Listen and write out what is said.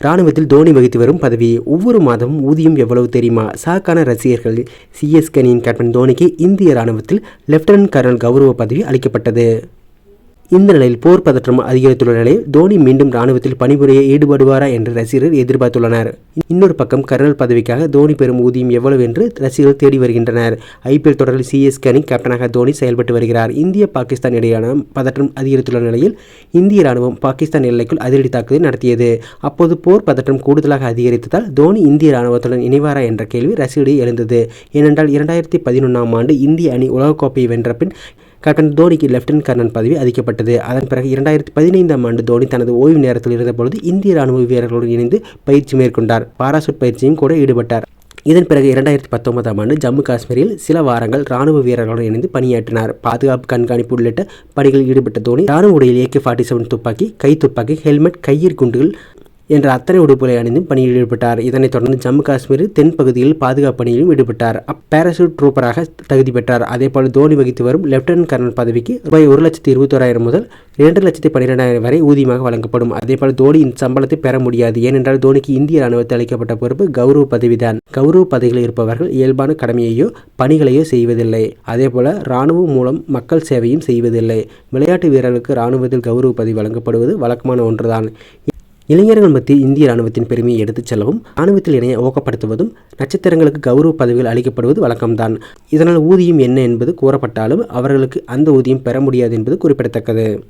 ராணுவத்தில் தோனி வகித்து வரும் பதவி ஒவ்வொரு மாதமும் ஊதியம் எவ்வளவு தெரியுமா? சாக்கான ரசிகர்கள் சிஎஸ்கனியின் கேப்டன் தோனிக்கு இந்திய ராணுவத்தில் லெப்டினன்ட் கர்னல் கௌரவ பதவி அளிக்கப்பட்டது. இந்த நிலையில் போர் பதற்றம் அதிகரித்துள்ள நிலையில் தோனி மீண்டும் ராணுவத்தில் பணிபுரிய ஈடுபடுவாரா என்று ரசிகர்கள் எதிர்பார்த்துள்ளனர். இன்னொரு பக்கம் கர்னல் பதவிக்காக தோனி பெறும் ஊதியம் எவ்வளவு என்று ரசிகர்கள் தேடி வருகின்றனர். ஐபிஎல் தொடரில் சிஎஸ்கே அணி கேப்டனாக தோனி செயல்பட்டு வருகிறார். இந்திய பாகிஸ்தான் இடையேயான பதற்றம் அதிகரித்துள்ள நிலையில் இந்திய ராணுவம் பாகிஸ்தான் எல்லைக்குள் அதிரடி தாக்குதல் நடத்தியது. அப்போது போர் பதற்றம் கூடுதலாக அதிகரித்ததால் தோனி இந்திய ராணுவத்துடன் இணைவாரா என்ற கேள்வி ரசிகர்களிடையே எழுந்தது. ஏனென்றால் இரண்டாயிரத்தி பதினொன்றாம் ஆண்டு இந்திய அணி உலகக்கோப்பையை வென்ற பின் கேப்டன் தோனிக்கு லெப்டினன்ட் கர்னல் பதவி அளிக்கப்பட்டது. அதன் பிறகு இரண்டாயிரத்தி பதினைந்தாம் ஆண்டு தோனி தனது ஓய்வு நேரத்தில் இருந்தபொழுது இந்திய ராணுவ வீரர்களுடன் இணைந்து பயிற்சி மேற்கொண்டார். பாராசூட் பயிற்சியும் கூட ஈடுபட்டார். இதன் பிறகு இரண்டாயிரத்தி பத்தொன்பதாம் ஆண்டு ஜம்மு காஷ்மீரில் சில வாரங்கள் ராணுவ வீரர்களுடன் இணைந்து பணியாற்றினார். பாதுகாப்பு கண்காணிப்பு உள்ளிட்ட பணிகளில் ஈடுபட்ட தோனி ராணுவ உடையில் ஏகே ஃபார்ட்டி செவன் துப்பாக்கி கை துப்பாக்கி ஹெல்மெட் கையிற் குண்டுகள் என்ற அத்தனை உடுப்புகளை அணிந்து பணியில் ஈடுபட்டார். இதனைத் தொடர்ந்து ஜம்மு காஷ்மீர் தென் பகுதியில் பாதுகாப்பு பணியிலும் ஈடுபட்டார். பேராசூட் ட்ரூப்பராக தகுதி பெற்றார். அதேபோல் தோனி வகித்து வரும் லெப்டினன்ட் கர்னல் பதவிக்கு ரூபாய் ஒரு லட்சத்தி இருபத்தோராயிரம் முதல் இரண்டு லட்சத்தி பன்னிரெண்டாயிரம் வரை ஊதியமாக வழங்கப்படும். அதேபோல் தோனி இந்த சம்பளத்தை பெற முடியாது. ஏனென்றால் தோனிக்கு இந்திய ராணுவத்தில் அளிக்கப்பட்ட பொறுப்பு கௌரவ பதவிதான். கௌரவ பதவிகளில் இருப்பவர்கள் இயல்பான கடமையையோ பணிகளையோ செய்வதில்லை. அதேபோல ராணுவம் மூலம் மக்கள் சேவையும் செய்வதில்லை. விளையாட்டு வீரர்களுக்கு ராணுவத்தில் கௌரவ பதவி வழங்கப்படுவது வழக்கமான ஒன்றுதான். இளைஞர்கள் மத்திய இந்திய ராணுவத்தின் பெருமையை எடுத்துச் செல்லவும் ராணுவத்தில் இணைய ஊக்கப்படுத்துவதும் நட்சத்திரங்களுக்கு கௌரவ பதவிகள் அளிக்கப்படுவது வழக்கம்தான். இதனால் ஊதியம் என்ன என்பது கூறப்பட்டாலும் அவர்களுக்கு அந்த ஊதியம் பெற முடியாது என்பது குறிப்பிடத்தக்கது.